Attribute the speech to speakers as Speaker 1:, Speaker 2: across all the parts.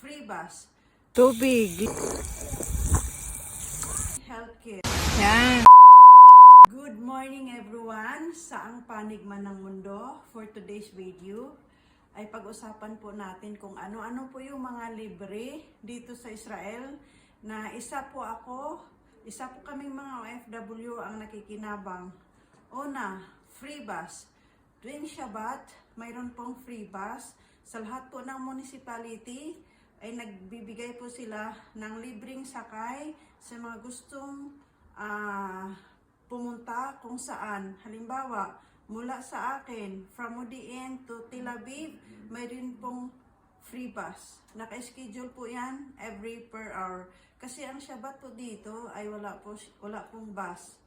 Speaker 1: free bus,
Speaker 2: Tubig.
Speaker 1: healthcare.
Speaker 2: Yan.
Speaker 1: Good morning everyone! Saang panig man ng mundo for today's video ay pag-usapan po natin kung ano-ano po yung mga libre dito sa Israel na isa po ako, isa po kaming mga OFW ang nakikinabang. Una, free bus. Tuwing Shabbat, mayroon pong free bus. Sa lahat po ng municipality ay nagbibigay po sila ng libreng sakay sa mga gustong ah, pumunta kung saan. Halimbawa, mula sa akin, from Modiin to Tel Aviv, mayroon pong free bus. Naka-schedule po yan every per hour. Kasi ang Shabbat po dito ay wala, po, wala pong bus.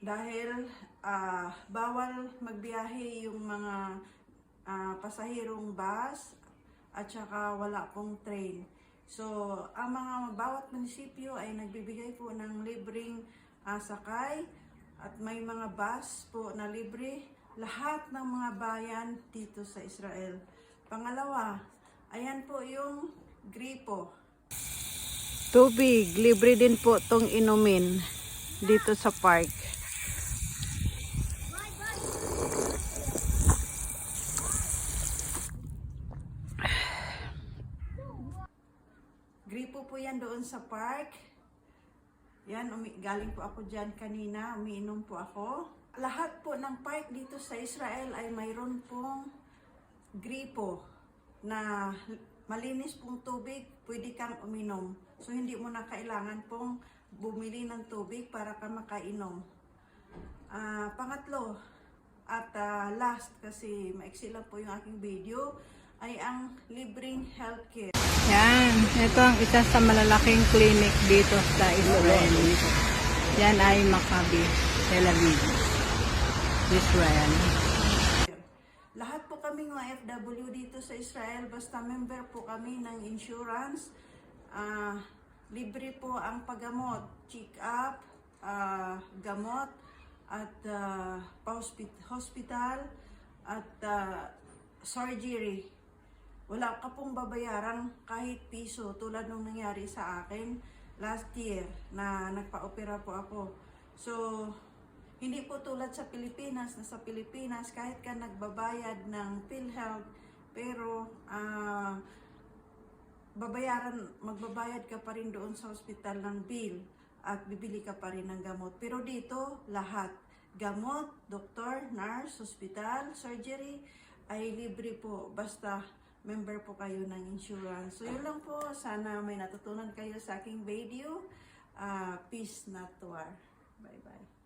Speaker 1: Dahil ah, bawal magbiyahe yung mga ah, pasahirong bus at saka wala pong train. So, ang mga bawat munisipyo ay nagbibigay po ng libreng ah, sakay at may mga bus po na libre lahat ng mga bayan dito sa Israel. Pangalawa, ayan po yung gripo.
Speaker 2: Tubig. Libre din po tong inumin dito sa park.
Speaker 1: Gripo po yan doon sa park. Yan, umi- galing po ako dyan kanina, umiinom po ako. Lahat po ng park dito sa Israel ay mayroon pong gripo na malinis pong tubig, pwede kang uminom. So hindi mo na kailangan pong bumili ng tubig para ka makainom. Ah, pangatlo, at ah, last kasi maiksi lang po yung aking video, ay ang libreng healthcare.
Speaker 2: Yan. Ito ang isa sa malalaking clinic dito sa Israel. Yan ay Maccabi, Tel Aviv, Israel.
Speaker 1: Lahat po kaming mga FW dito sa Israel, basta member po kami ng insurance, ah, libre po ang paggamot, check-up, ah, gamot, at pa-hospi- hospital, at ah, surgery. Wala ka pong babayarang kahit piso tulad nung nangyari sa akin last year na nagpa-opera po ako. So, hindi po tulad sa Pilipinas, na sa Pilipinas kahit ka nagbabayad ng PhilHealth, pero ah, babayaran, magbabayad ka pa rin doon sa ospital ng bill at bibili ka pa rin ng gamot. Pero dito, lahat. Gamot, doktor, nurse, hospital, surgery, ay libre po. Basta member po kayo ng insurance. So yun lang po. Sana may natutunan kayo sa aking video. Ah, peace, not war. Bye-bye.